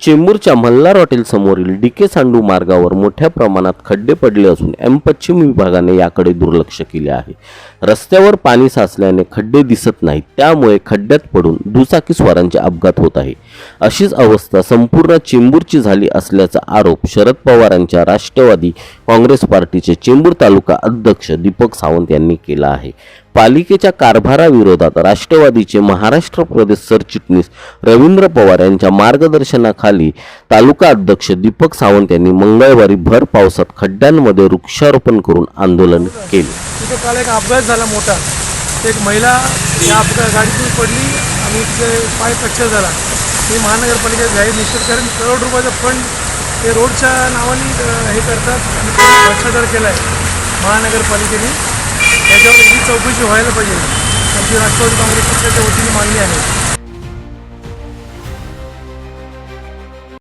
चेंबूरच्या Malhar हॉटेलसमोरील D के सांडू मार्गावर मोठ्या प्रमाणात खड्डे पडले असून एम पश्चिम विभागाने याकडे दुर्लक्ष केले आहे. रस्त्यावर पाणी साचल्याने खड्डे दिसत नाहीत. त्यामुळे खड्ड्यात पडून दुचाकी स्वारांचे अपघात होत आहे. अशीच अवस्था संपूर्ण चेंबूरची झाली असल्याचा आरोप शरद पवारांच्या राष्ट्रवादी काँग्रेस पार्टीचे चेंबूर तालुका अध्यक्ष दीपक सावंत यांनी केला आहे. पालिकेच्या कारभाराविरोधात राष्ट्रवादीचे महाराष्ट्र प्रदेश सरचिटणीस रवींद्र पवार यांच्या मार्गदर्शनाखाली तालुका अध्यक्ष दीपक सावंत यांनी मंगळवारी भर पावसात खड्ड्यांमध्ये वृक्षारोपण करून आंदोलन केले. तिथे काल एक अपघात झाला मोठा. एक महिला या अपघात गाडीतून पडली आणि तिचे पाय फ्रॅक्चर झाला. हे महानगरपालिकेत जाहीर निश्चित कारण करोड रुपयाचं फंड ते रोडच्या नावाने हे करतात आणि भ्रष्टाचार केला आहे महानगरपालिकेने. त्याच्यावर ही चौकशी व्हायला पाहिजे. आमची राष्ट्रवादी काँग्रेस पक्षाच्या वतीने मागणी आहे.